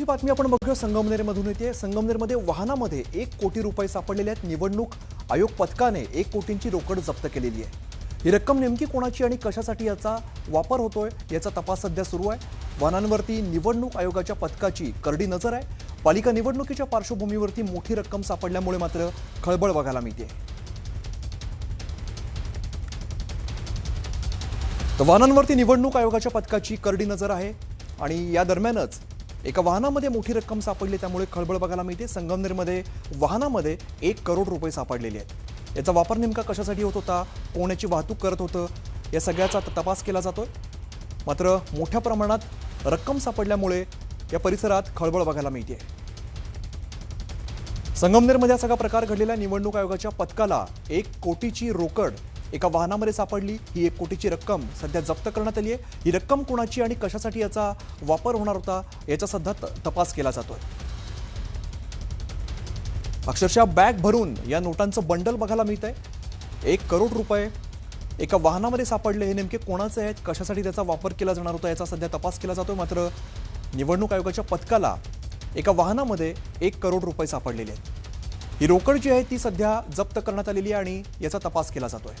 मोठी बातमी आपण बघूया. संगमनेरमधून येते. संगमनेरमध्ये वाहनामध्ये एक कोटी रुपये सापडलेले आहेत. निवडणूक आयोग पथकाने एक कोटींची रोकड जप्त केलेली आहे. ही रक्कम नेमकी कोणाची आणि कशासाठी याचा वापर होतोय याचा तपास सध्या सुरू आहे. वाहनांवरती निवडणूक आयोगाच्या पथकाची करडी नजर आहे. पालिका निवडणुकीच्या पार्श्वभूमीवरती मोठी रक्कम सापडल्यामुळे मात्र खळबळ बघायला मिळते. तर वाहनांवरती निवडणूक आयोगाच्या पथकाची करडी नजर आहे आणि या दरम्यानच एका वाहनामध्ये मोठी रक्कम सापडली त्यामुळे खळबळ बघायला मिळते. संगमनेरमध्ये वाहनामध्ये एक करोड रुपये सापडलेले आहेत. याचा वापर नेमका कशासाठी होत होता? कोणाची वाहतूक करत होतं? या सगळ्याचा तपास केला जातोय. मात्र मोठ्या प्रमाणात रक्कम सापडल्यामुळे या परिसरात खळबळ बघायला मिळते. संगमनेरमध्ये हा सगळा प्रकार घडलेल्या निवडणूक आयोगाच्या पथकाला एक कोटीची रोकड एका वाहनामध्ये सापडली. ही एक कोटीची रक्कम सध्या जप्त करण्यात आली आहे. ही रक्कम कोणाची आणि कशासाठी याचा वापर होणार होता याचा सध्या त- तपास केला जातोय. अक्षरशः बॅग भरून या नोटांचं बंडल बघायला मिळत आहे एक करोड रुपये एका वाहनामध्ये सापडले हे नेमके कोणाचे आहेत? कशासाठी त्याचा वापर केला जाणार होता याचा सध्या तपास केला जातोय. मात्र निवडणूक आयोगाच्या पथकाला एका वाहनामध्ये एक करोड रुपये सापडलेले आहेत. ही रोकड जी आहे ती सध्या जप्त करण्यात आलेली आहे आणि याचा तपास केला जातोय.